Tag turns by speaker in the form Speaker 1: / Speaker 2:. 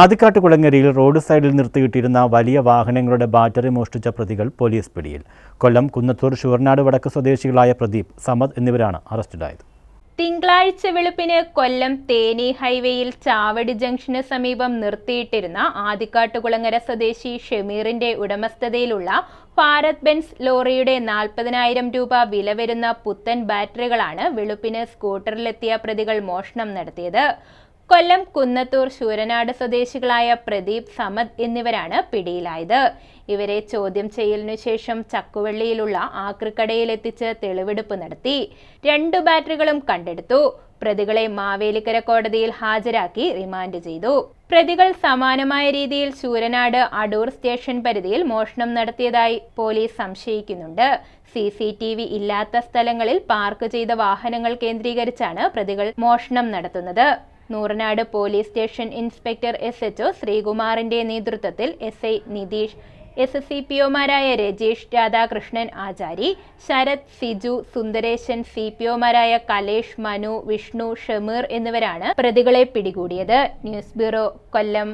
Speaker 1: ആദിക്കാട്ടുകുളങ്ങരയിൽ road സൈഡിൽ നിർത്തിയിട്ടിരുന്ന വലിയ വാഹനങ്ങളുടെ ബാറ്ററി മോഷ്ടിച്ച പ്രതികൾ പോലീസ് പിടിയിൽ. കൊല്ലം കുന്നത്തൂർ ഷുവർനാട് വടക്ക് സ്വദേശികളായ പ്രദീപ് സമദ് എന്നിവരാണ് അറസ്റ്റിലായത്.
Speaker 2: തിങ്കളാഴ്ച വെളുപ്പിന് കൊല്ലം തേനി ഹൈവേയിൽ ചാവടി ജംഗ്ഷന് സമീപം നിർത്തിയിട്ടിരുന്ന ആദിക്കാട്ടുകുളങ്ങര സ്വദേശി ഷമീറിന്റെ ഉടമസ്ഥതയിലുള്ള ഭാരത് ബെൻസ് ലോറിയുടെ നാൽപ്പതിനായിരം രൂപ വില വരുന്ന പുത്തൻ ബാറ്ററികളാണ് വെളുപ്പിന് സ്കൂട്ടറിലെത്തിയ പ്രതികൾ മോഷണം നടത്തിയത്. കൊല്ലം കുന്നത്തൂർ ശൂരനാട് സ്വദേശികളായ പ്രദീപ് സമദ് എന്നിവരാണ് പിടിയിലായത്. ഇവരെ ചോദ്യം ചെയ്യലിനു ശേഷം ചക്കുവള്ളിയിലുള്ള ആക്രിക്കടയിലെത്തിച്ച് തെളിവെടുപ്പ് നടത്തി. രണ്ടു ബാറ്ററികളും കണ്ടെടുത്തു. പ്രതികളെ മാവേലിക്കര കോടതിയിൽ ഹാജരാക്കി റിമാൻഡ് ചെയ്തു. പ്രതികൾ സമാനമായ രീതിയിൽ ശൂരനാട് അടൂർ സ്റ്റേഷൻ പരിധിയിൽ മോഷണം നടത്തിയതായി പോലീസ് സംശയിക്കുന്നുണ്ട്. സി സി ടി വി ഇല്ലാത്ത സ്ഥലങ്ങളിൽ പാർക്ക് ചെയ്ത വാഹനങ്ങൾ കേന്ദ്രീകരിച്ചാണ് പ്രതികൾ മോഷണം നടത്തുന്നത്. Nooranad police station inspector S H ശ്രീകുമാറിന്റെ നേതൃത്വത്തിൽ S I Nitheesh S C P ഒമാരായ Rajesh Radhakrishnan Achari Sarath Siju Sundaresan C P ഒമാരായ കലേഷ് മനു വിഷ്ണു ഷമീർ എന്നിവരാണ് പ്രതികളെ പിടികൂടിയത്. News bureau Kollam.